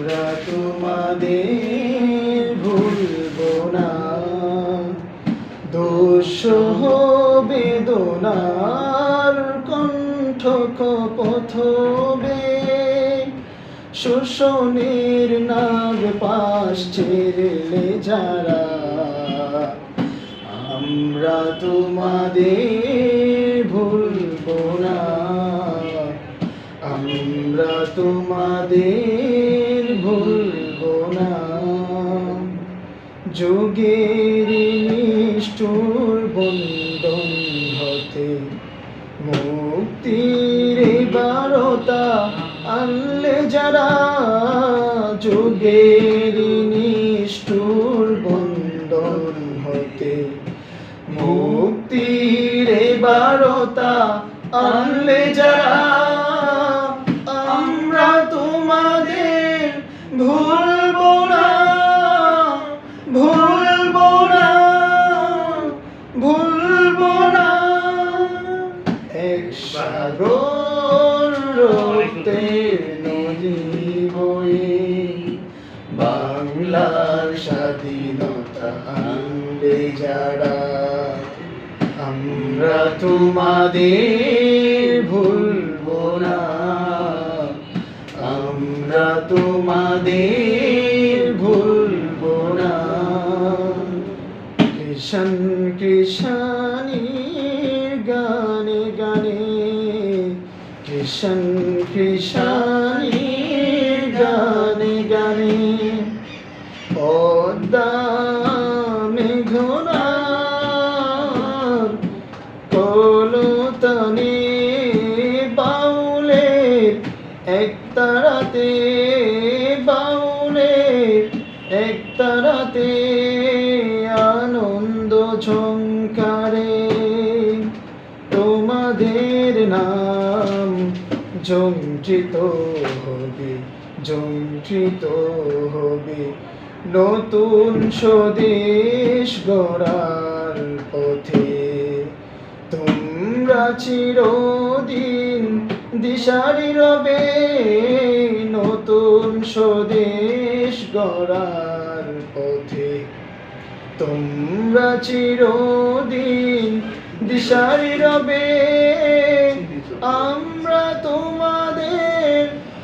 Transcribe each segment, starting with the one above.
আমরা তোমাদের ভুলবো না। দোষ বেদনার কণ্ঠ কপথবে শোষণের নাগ পাশ ছেড়ে যারা, আমরা তোমাদের ভুলবো না। আমরা তোমাদের যোগের নিষ্ঠুর বন্ধন হতে মুক্তির বারতা আনলে যারা যোগের নিষ্ঠুর বন্ধন হতে মুক্তির বারতা আনলে যারা সাগর নদী বাংলার স্বাধীনতা আনলে যারা। আমরা তোমাদের ভুলবো না। আমরা তোমাদের ভুলবো না। কৃষণ কৃষণ কৃষানির গানে গানে। পদ্মা মেঘনার কলতনে বাউলের এক তারাতে বাউলের এক তারাতে আনন্দ ঝঙ্কারে। তোমাদের নাম ঝঞ্চিত হবে ঝঞ্চিত হবে। নতুন স্বদেশ গড়ার পথে তোমরা চিরদিন দিশারি রবে। নতুন স্বদেশ গড়ার পথে তোমরা চিরদিন দিশারি রবে। তোমাদের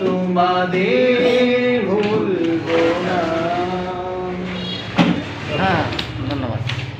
তোমাদের